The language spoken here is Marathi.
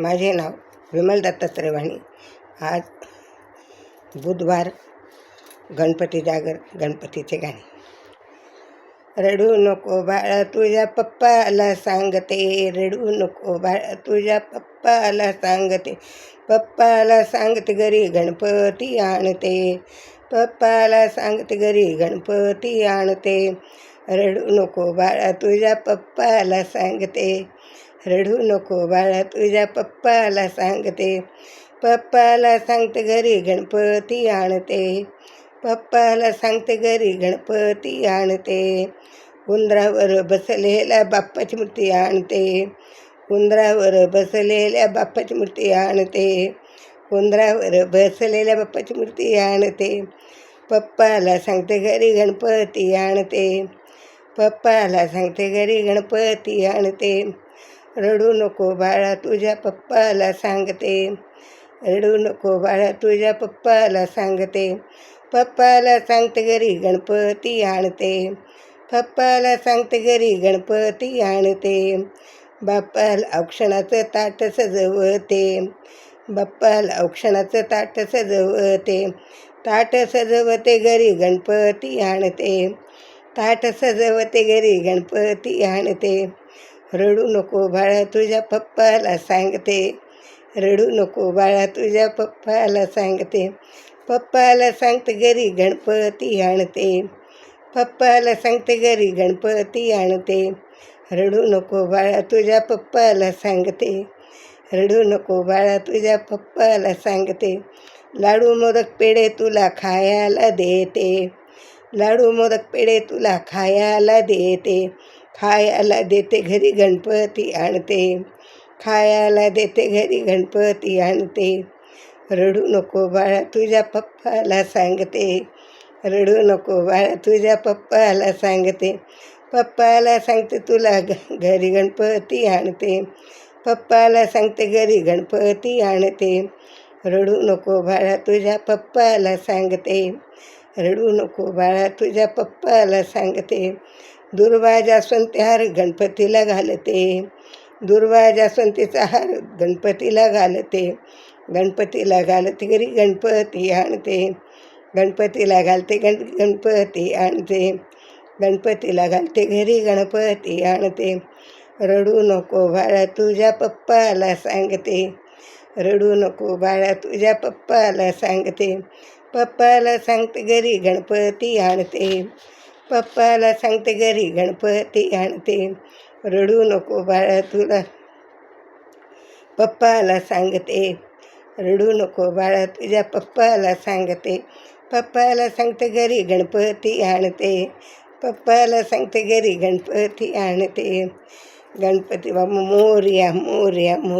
माझे नाव विमल दत्तात्रय वाणी आज बुधवार गणपती जागर गणपतीचे गाणे. रडू नको बाळा तुझ्या पप्पाला सांगते. रडू नको बाळा तुझ्या पप्पाला सांगते. पप्पाला सांगते घरी गणपती आणते. पप्पाला सांगते घरी गणपती आणते. रडू नको बाळा तुझ्या पप्पाला सांगते. रडू नको बाळा तुझ्या पप्पाला सांगते. पप्पाला सांगते घरी गणपती आणते. पप्पाला सांगते घरी गणपती आणते. उंदरावर बसलेल्या बाप्पाची मूर्ती आणते. उंदरावर बसलेल्या बाप्पाची मूर्ती आणते. उंदरावर बसलेल्या बाप्पाची मूर्ती आणते. पप्पाला सांगते घरी गणपती आणते. पप्पाला सांगते घरी गणपती आणते. रडू नको बाळा तुझ्या पप्पाला सांगते. रडू नको बाळा तुझ्या पप्पाला सांगते. पप्पाला सांगते घरी गणपती आणते. पप्पाला सांगते घरी गणपती आणते. बाप्पाला औक्षणाचं ताट सजवते. बाप्पाला औक्षणाचं ताट सजवते. ताट सजवते घरी गणपती आणते. ताट सजवते घरी गणपती आणते. रडू नको बाळा तुझ्या पप्पाला सांगते. रडू नको बाळा तुझ्या पप्पाला सांगते. पप्पाला सांगते घरी गणपती आणते. पप्पाला सांगते घरी गणपती आणते. रडू नको बाळा तुझ्या पप्पाला सांगते. रडू नको बाळा तुझ्या पप्पाला सांगते. लाडू मोदक पेढे तुला खायला देते. लाडू मोदक पेढे तुला खायला देते. खायला देते घरी गणपती आणते. खायला देते घरी गणपती आणते. रडू नको बाळा तुझ्या पप्पाला सांगते. रडू नको बाळा तुझ्या पप्पाला सांगते. पप्पाला सांगते तुला घरी गणपती आणते. पप्पाला सांगते घरी गणपती आणते. रडू नको बाळा तुझ्या पप्पाला सांगते. रडू नको बाळा तुझ्या पप्पाला सांगते. दुर्वा जास्वंती हार गणपतीला घालते. दुर्वा जास्वंतीचा हार गणपतीला घालते. गणपतीला घालते घरी गणपती आणते. गणपतीला घालते गण गणपती आणते. गणपतीला घालते घरी गणपती आणते. रडू नको बाळा तुझ्या पप्पाला सांगते. रडू नको बाळा तुझ्या पप्पाला सांगते. पप्पाला सांगते घरी गणपती आणते. पप्पाला सांगते घरी गणपती आणते. रडू नको बाळा तुला. पप्पाला सांगते रडू नको बाळा तुझ्या पप्पाला सांगते. पप्पाला सांगते घरी गणपती आणते. पप्पाला सांगते घरी गणपती आणते. गणपती बाबा मोर्या मोर्या मोर